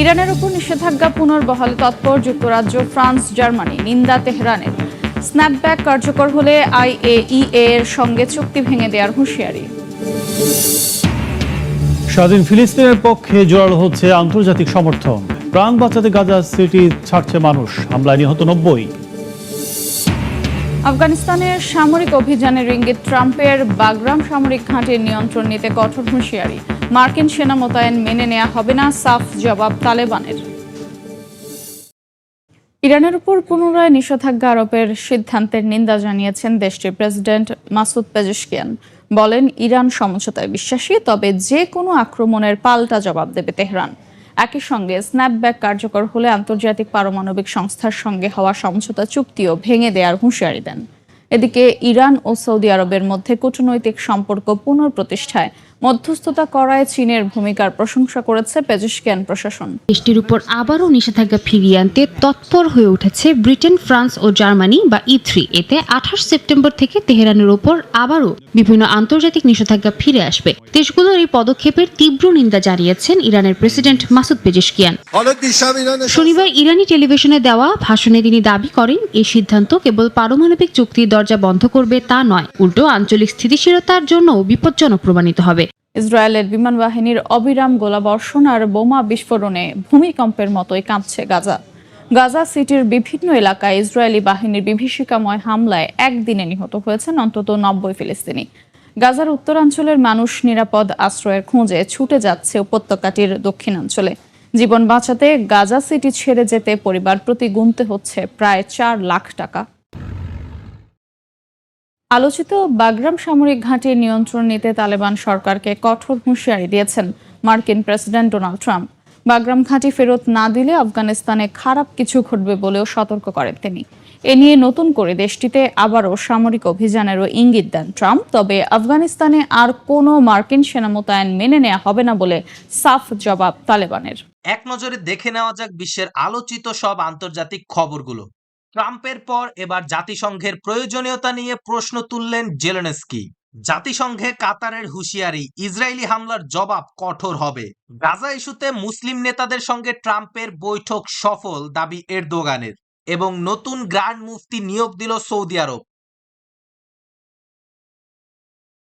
ইরানের উপর নিষেধাজ্ঞা পুনর্বহালে তৎপর যুক্তরাজ্য ফ্রান্স জার্মানি নিন্দা তেহরানের স্ন্যাপব্যাক কার্যকর হলে আইএইএ এর সঙ্গে চুক্তি ভেঙে দেওয়ার হুঁশিয়ারি। স্বাধীন ফিলিস্তিনের পক্ষে জোরালো হচ্ছে আন্তর্জাতিক সমর্থন। প্রাণ বাঁচাতে গাজা সিটি ছাড়ছে মানুষ হামলায় নিহত নব্বই। আফগানিস্তানের সামরিক অভিযানের ইঙ্গিত ট্রাম্পের বাগরাম সামরিক ঘাঁটির নিয়ন্ত্রণ নিতে কঠোর হুঁশিয়ারি। মার্কিন সেনা মোতায়েন মেনে নেওয়া হবে না, সাফ জবাব তালেবানের। ইরানের উপর পুনরায় নিষেধাজ্ঞা আরোপের সিদ্ধান্তের নিন্দা জানিয়েছেন দেশটির প্রেসিডেন্ট মাসুদ পেজেশকিয়ান। বলেন, ইরান সমঝোতায় বিশ্বাসী, তবে যে কোনো আক্রমণের পাল্টা জবাব দেবে তেহরান। একই সঙ্গে স্ন্যাপব্যাক কার্যকর হলে আন্তর্জাতিক পারমাণবিক সংস্থার সঙ্গে হওয়া সমঝোতা চুক্তিও ভেঙে দেওয়ার হুঁশিয়ারি দেন। এদিকে ইরান ও সৌদি আরবের মধ্যে কূটনৈতিক সম্পর্ক পুনঃপ্রতিষ্ঠায় মধ্যস্থতা করায় চীনের ভূমিকার প্রশংসা করেছে পেজেশকিয়ান প্রশাসন। দেশটির উপর আবারও নিষেধাজ্ঞা ফিরিয়ে আনতে তৎপর হয়ে উঠেছে ব্রিটেন, ফ্রান্স ও জার্মানি বা ই থ্রি। এতে আঠাশ সেপ্টেম্বর থেকে তেহরানের ওপর আবারও বিভিন্ন আন্তর্জাতিক নিষেধাজ্ঞা ফিরে আসবে। দেশগুলোর এই পদক্ষেপের তীব্র নিন্দা জানিয়েছেন ইরানের প্রেসিডেন্ট মাসুদ পেজেশকিয়ান। শনিবার ইরানি টেলিভিশনে দেওয়া ভাষণে তিনি দাবি করেন এই সিদ্ধান্ত কেবল পারমাণবিক চুক্তির দরজা বন্ধ করবে তা নয়, উল্টো আঞ্চলিক স্থিতিশীলতার জন্য বিপজ্জনক প্রমাণিত হবে। ইসরায়েলের বিমান বাহিনীর অবিরাম গোলাবর্ষণ আর বোমা বিস্ফোরণে ভূমিকম্পের মতোই কাঁপছে গাজা। গাজা সিটির বিভিন্ন এলাকায় ইসরায়েলি বাহিনীর বিভীষিকাময় হামলায় একদিনে নিহত হয়েছেন অন্তত নব্বই ফিলিস্তিনি। গাজার উত্তরাঞ্চলের মানুষ নিরাপদ আশ্রয়ের খোঁজে ছুটে যাচ্ছে উপত্যকাটির দক্ষিণাঞ্চলে। জীবন বাঁচাতে গাজা সিটি ছেড়ে যেতে পরিবার প্রতি গুনতে হচ্ছে প্রায় চার লাখ টাকা। আলোচিত বাগরাম সামরিক ঘাঁটি নিয়ন্ত্রণ নিতে তালেবান সরকারকে কঠোর হুঁশিয়ারি দিয়েছেন মার্কিন প্রেসিডেন্ট ডোনাল্ড ট্রাম্প। বাগরাম ঘাঁটি ফেরত না দিলে আফগানিস্তানে খারাপ কিছু ঘটবে বলেও সতর্ক করেন তিনি। এ নিয়ে নতুন করে দেশটিতে আবারও সামরিক অভিযানেরও ইঙ্গিত দেন ট্রাম্প, তবে আফগানিস্তানে আর কোনো মার্কিন সেনা মোতায়েন মেনে নেওয়া হবে না বলে সাফ জবাব তালেবানের। এক নজরে দেখে নেওয়া যাক বিশ্বের আলোচিত সব আন্তর্জাতিক খবরগুলো। ট্রাম্পের পর এবার জাতিসংঘের প্রয়োজনীয়তা নিয়ে প্রশ্ন তুললেন জেলেনস্কি। জাতিসংঘে কাতারের হুঁশিয়ারি, ইসরায়েলি হামলার জবাব কঠোর হবে। গাজা ইস্যুতে মুসলিম নেতাদের সঙ্গে ট্রাম্পের বৈঠক সফল দাবি এরদোগানের এবং নতুন গ্র্যান্ড মুফতি নিয়োগ দিল সৌদি আরব।